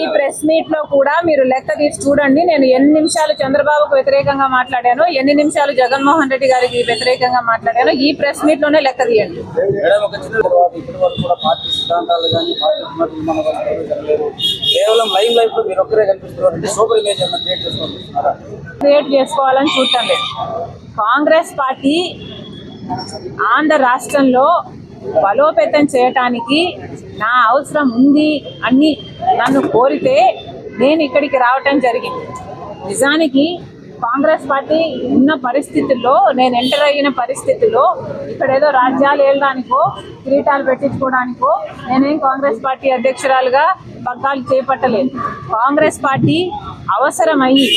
ఈ ప్రెస్ మీట్లో కూడా మీరు లెక్క తీసి చూడండి. నేను ఎన్ని నిమిషాలు చంద్రబాబుకు వ్యతిరేకంగా మాట్లాడాను ఎన్ని నిమిషాలు జగన్మోహన్ రెడ్డి గారికి వ్యతిరేకంగా మాట్లాడాను ఈ ప్రెస్ మీట్లోనే లెక్క తీయండి. కేవలం లైవ్ లైఫ్లో మీరు ఒక్కరే కనిపిస్తున్నారు అంటే సూపర్ ఇమేజ్ ఏమైనా క్రియేట్ చేసుకోవాలని చూడటం లేదు. కాంగ్రెస్ పార్టీ ఆంధ్ర రాష్ట్రంలో బలోపేతం చేయటానికి నా అవసరం ఉంది అని నన్ను కోరితే నేను ఇక్కడికి రావటం జరిగింది. నిజానికి కాంగ్రెస్ పార్టీ ఉన్న పరిస్థితుల్లో నేను ఎంటర్ అయిన పరిస్థితుల్లో ఇక్కడ ఏదో రాజ్యాలు ఏళ్ళడానికో కిరీటాలు పెట్టించుకోవడానికో నేనేం కాంగ్రెస్ పార్టీ అధ్యక్షురాలుగా పగ్గాలు చేపట్టలేదు. కాంగ్రెస్ పార్టీ అవసరమయ్యి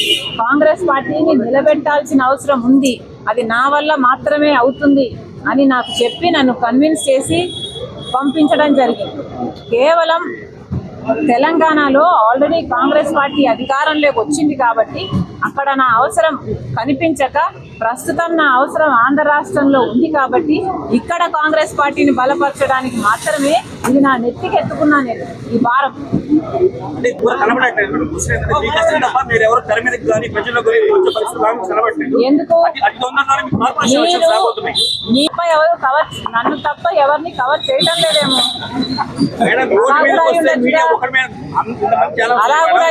కాంగ్రెస్ పార్టీని నిలబెట్టాల్సిన అవసరం ఉంది. అది నా వల్ల మాత్రమే అవుతుంది. అని నాకు చెప్పి నన్ను కన్విన్స్ చేసి పంపించడం జరిగింది. కేవలం తెలంగాణలో ఆల్రెడీ కాంగ్రెస్ పార్టీ అధికారంలోకి వచ్చింది కాబట్టి అక్కడ నా అవసరం కనిపించక ప్రస్తుతం నా అవసరం ఆంధ్ర రాష్ట్రంలో ఉంది కాబట్టి ఇక్కడ కాంగ్రెస్ పార్టీని బలపరచడానికి మాత్రమే ఇది నా నెత్తికి ఎత్తుకున్నా నేను ఈ భారం. అంటే కనబడట్లేదు తప్ప మీరు ఎవరు తెర మీదకి కానీ మీపై ఎవరు కవర్ నన్ను తప్ప ఎవరిని కవర్ చేయడం లేదేమో. అలా కూడా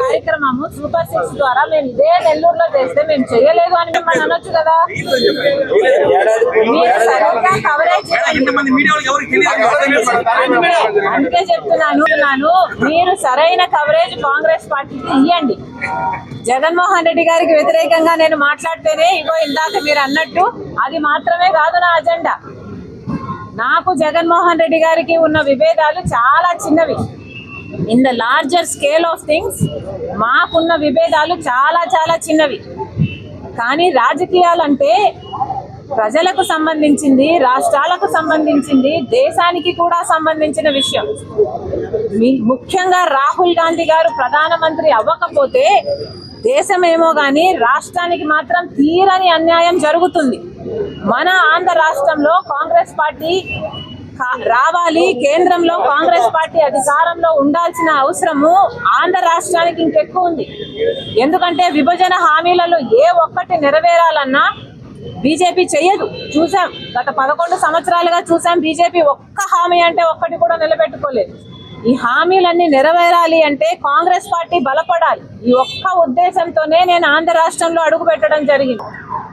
కార్యక్రమము సూపర్ సిక్స్ ద్వారా మేము ఇదే నెల్లూరులో చేస్తే మేము చేయలేదు అని మిమ్మల్ని అనొచ్చు కదా. కవరేజ్ అందుకే చెప్తున్నాను. నాను మీరు సరైన కవరేజ్ కాంగ్రెస్ పార్టీకి ఇవ్వండి జగన్మోహన్ రెడ్డి గారికి వ్యతిరేకంగా నేను మాట్లాడితేనే ఇగో ఇందాక మీరు అన్నట్టు అది మాత్రమే కాదు నా అజెండా నాకు జగన్మోహన్ రెడ్డి గారికి ఉన్న విభేదాలు చాలా చిన్నవి. In the larger scale of things మాకున్న విభేదాలు చాలా చాలా చిన్నవి. కానీ రాజకీయాలంటే ప్రజలకు సంబంధించింది రాష్ట్రాలకు సంబంధించింది దేశానికి కూడా సంబంధించిన విషయం. ముఖ్యంగా రాహుల్ గాంధీ గారు ప్రధానమంత్రి అవ్వకపోతే దేశమేమో కానీ రాష్ట్రానికి మాత్రం తీరని అన్యాయం జరుగుతుంది. మన ఆంధ్ర రాష్ట్రంలో కాంగ్రెస్ పార్టీ రావాలి కేంద్రంలో కాంగ్రెస్ పార్టీ అధికారంలో ఉండాల్సిన అవసరము ఆంధ్ర రాష్ట్రానికి ఇంకెక్కువ ఉంది ఎందుకంటే విభజన హామీలలో ఏ ఒక్కటి నెరవేరాలన్నా బీజేపీ చెయ్యదు. చూసాం. గత పదకొండు సంవత్సరాలుగా చూసాం బీజేపీ ఒక్క హామీ అంటే ఒక్కటి కూడా నిలబెట్టుకోలేదు. ఈ హామీలన్నీ నెరవేరాలి అంటే కాంగ్రెస్ పార్టీ బలపడాలి. ఈ ఒక్క ఉద్దేశంతోనే నేను ఆంధ్ర రాష్ట్రంలో అడుగు పెట్టడం జరిగింది.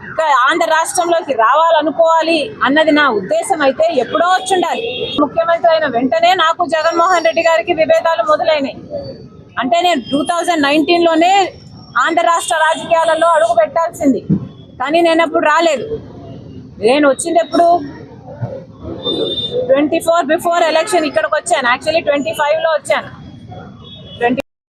ఇంకా ఆంధ్ర రాష్ట్రంలోకి రావాలనుకోవాలి అన్నది నా ఉద్దేశం అయితే ఎప్పుడో వచ్చుండాలి. ముఖ్యమంత్రి అయిన వెంటనే నాకు జగన్మోహన్ రెడ్డి గారికి విభేదాలు మొదలైనాయి. అంటే నేను టూ థౌజండ్ నైన్టీన్లోనే ఆంధ్ర రాష్ట్ర రాజకీయాలలో అడుగు పెట్టాల్సింది. కానీ నేను అప్పుడు రాలేదు. నేను వచ్చింది ఎప్పుడు ట్వంటీ ఫోర్ బిఫోర్ ఎలక్షన్ ఇక్కడికి వచ్చాను. యాక్చువల్లీ ట్వంటీ ఫైవ్లో వచ్చాను.